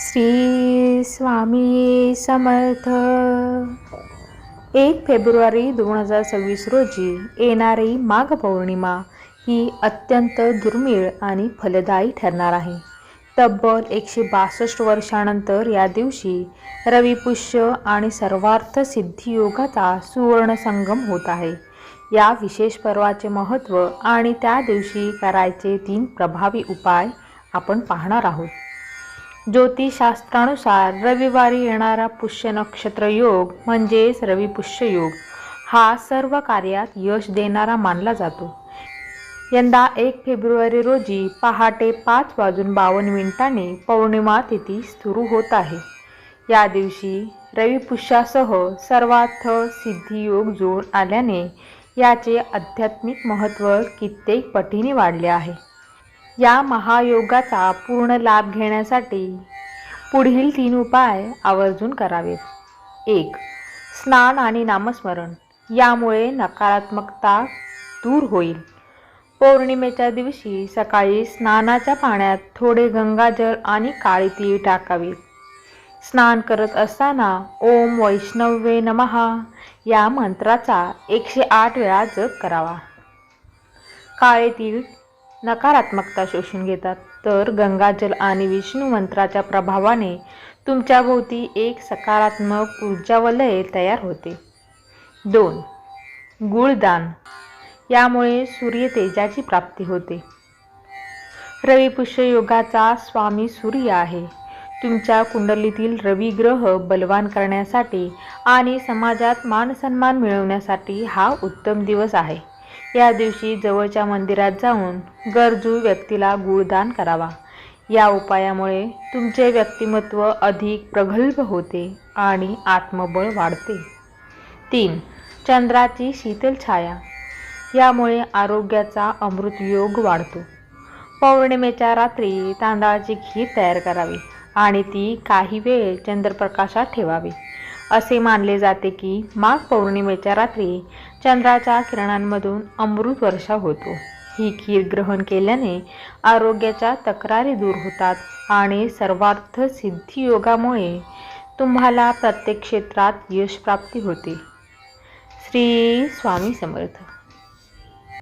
श्री स्वामी समर्थ. एक फेब्रुवारी दोन हजार सव्वीस रोजी येणारी माघ पौर्णिमा ही अत्यंत दुर्मिळ आणि फलदायी ठरणार आहे. तब्बल एकशे बासष्ट वर्षानंतर या दिवशी रविपुष्य आणि सर्वार्थ सिद्धी योगाचा सुवर्ण संगम होत आहे. या विशेष पर्वाचे महत्त्व आणि त्या दिवशी करायचे तीन प्रभावी उपाय आपण पाहणार आहोत. ज्योतिषशास्त्रानुसार रविवारी येणारा पुष्य नक्षत्र योग म्हणजेच रविपुष्य योग. हा सर्व कार्यात यश देणारा मानला जातो. यंदा एक फेब्रुवारी रोजी पहाटे पाच वाजून बावन्न मिनिटांनी पौर्णिमा तिथी सुरू होत आहे. या दिवशी रविपुष्यासह सर्वार्थ सिद्धियोग जोड आल्याने याचे आध्यात्मिक महत्त्व कित्येक पटीने वाढले आहे. या महायोगाचा पूर्ण लाभ घेण्यासाठी पुढील तीन उपाय आवर्जून करावेत. एक स्नान आणि नामस्मरण. यामुळे नकारात्मकता दूर होईल. पौर्णिमेच्या दिवशी सकाळी स्नानाच्या पाण्यात थोडे गंगाजल आणि काळी तीळ टाकावी. स्नान करत असताना ओम वैष्णवे नमहा या मंत्राचा एकशे आठ वेळा जप करावा. काळे तीळ नकारात्मकता शोषून घेतात. तर गंगाजल आणि विष्णू मंत्राच्या प्रभावाने तुमच्या भोवती एक सकारात्मक ऊर्जावलय तयार होते. दोन गुळदान. यामुळे सूर्य तेजाची प्राप्ती होते. रविपुष्य योगाचा स्वामी सूर्य आहे. तुमच्या कुंडलीतील रवी ग्रह बलवान करण्यासाठी आणि समाजात मानसन्मान मिळवण्यासाठी हा उत्तम दिवस आहे. या दिवशी जवळच्या मंदिरात जाऊन गरजू व्यक्तीला गुळदान करावा. या उपायामुळे तुमचे व्यक्तिमत्व अधिक प्रगल्भ होते आणि आत्मबळ वाढते. तीन चंद्राची शीतल छाया. यामुळे आरोग्याचा अमृत योग वाढतो. पौर्णिमेच्या रात्री तांदळाची खीर तयार करावी आणि ती काही वेळ चंद्रप्रकाशात ठेवावी. असे मानले जाते की माघ पौर्णिमेच्या रात्री चंद्राच्या किरणांमधून अमृत वर्षा होतो. ही खीर ग्रहण केल्याने आरोग्याच्या तक्रारी दूर होतात आणि सर्वार्थ सिद्धी योगामुळे तुम्हाला प्रत्येक क्षेत्रात यश प्राप्ती होते. श्री स्वामी समर्थ.